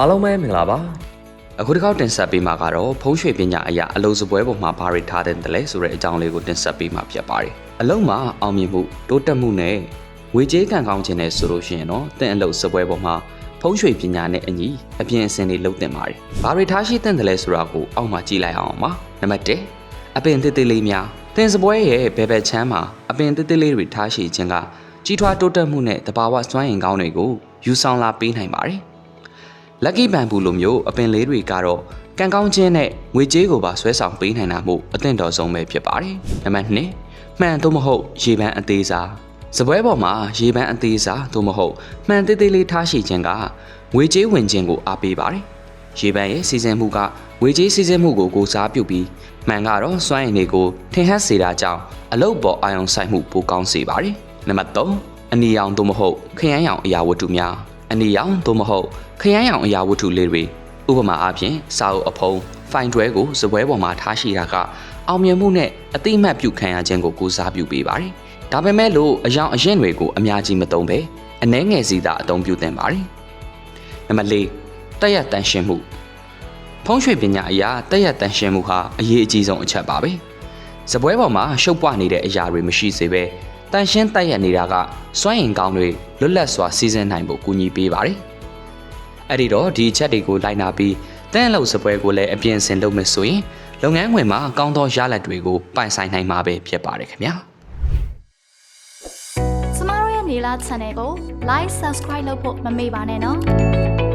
အားလုံးပဲမင်္ဂလာပါအခုတစ်ခေါက်တင်ဆက်ပေးမှာကတော့ဖုံးရွှေပညာအရာအလုံးစပွဲပေါ်မှာဘာတွေထားတဲ့တလဲဆိုတဲ့အကြောင်းလေးကိုတင်ဆက်ပေးမှာဖြစ်ပါတယ်အလုံးမှာအောင်မြင်မှုတိုးတက်မှုနဲ့ငွေကြေးကံကောင်းခြင်းနဲ့ဆိုလို့ရှိရင်တော့တင့်အလုံးစပွဲပေါ်မှာဖုံးရွှေပညာနဲ့အညီအပြင်အစင်တွေလုပ်တင်ပါတယ်ဘာတွေထားရှိတဲ့တလဲဆိုတာကိုအောက်မှာကြည့်လိုက်အောင်ပါနံပါတ်1အပင်တစ်တစ်လေးများတင်စပွဲရဲ့ဘယ်ဘက်ချမ်းမှာအပင်တစ်တစ်လေးတွေထားရှိခြင်းကကြီးထွားတိုးတက်မှုနဲ့တဘာဝစွမ်းအင်ကောင်းတွေကိုယူဆောင်လာပေးနိုင်ပါတယ် lucky bamboo လိုမျိုးအပင်လေးတွေကတော့ကံကောင်းခြင်းနဲ့ငွေကြေးကိုပါဆွဲဆောင်ပေးနိုင်တာမို့အသင့်တော်ဆုံးပဲဖြစ်ပါတယ်။နံပါတ်2မှန်သို့မဟုတ်ရေပန်းအသေးစားစပွဲပေါ်မှာရေပန်းအသေးစားသို့မဟုတ်မှန်သေးသေးလေးထားရှိခြင်းကငွေကြေးဝင်ခြင်းကိုအားပေးပါတယ်။ရေပန်းရဲ့စီစဉ်မှုကငွေကြေးစီစဉ်မှုကိုကိုစားပြုပြီးမှန်ကတော့စွမ်းအင်တွေကိုထင်ဟပ်စေတာကြောင့်အလုတ်ပေါ်အာရုံစိုက်မှုပိုကောင်းစေပါတယ်။နံပါတ်3အနီရောင်သို့မဟုတ်ခရမ်းရောင်အရာဝတ္ထုများ အနီရောင်သို့မဟုတ်ခရမ်းရောင်အရာဝတ္ထုလေးတွေဥပမာအားဖြင့်စာအုပ်အဖုံးဖိုင်တွဲကိုစပွဲပေါ်မှာထားရှိတာကအောင်မြင်မှုနဲ့အတိအမှတ်ပြုခံရခြင်းကိုကိုစားပြုပေးပါတယ်။ဒါပေမဲ့လို့အယောင်အရင်တွေကိုအများကြီးမသုံးပဲအနှဲငယ်စီသာအသုံးပြုသင့်ပါတယ်။နံပါတ်၄တက်ရတန်ရှင်းမှုဖုံးရွှေပညာအရာတက်ရတန်ရှင်းမှုဟာအရေးအကြီးဆုံးအချက်ပါပဲ။စပွဲပေါ်မှာရှုပ်ပွနေတဲ့အရာတွေမရှိစေပဲ တန်ရှင်းတက်ရနေတာကစွမ်းရင်ကောင်းတွေလွတ်လပ်စွာစီးဆင်းနိုင်ဖို့ကူညီပေးပါတယ်။အဲ့ဒီတော့ဒီအချက်တွေကိုလိုက်နာပြီးတန်းလောက်စပွဲကိုလည်းအပြင်းစင်လုပ်မယ်ဆိုရင်လုပ်ငန်းခွင်မှာကောင်းသောရလဒ်တွေကိုပိုင်ဆိုင်နိုင်မှာပဲဖြစ်ပါတယ်ခင်ဗျာ။ကျမတို့ရဲ့နေလာ channel ကို like subscribe လုပ်ဖို့မမေ့ပါနဲ့နော်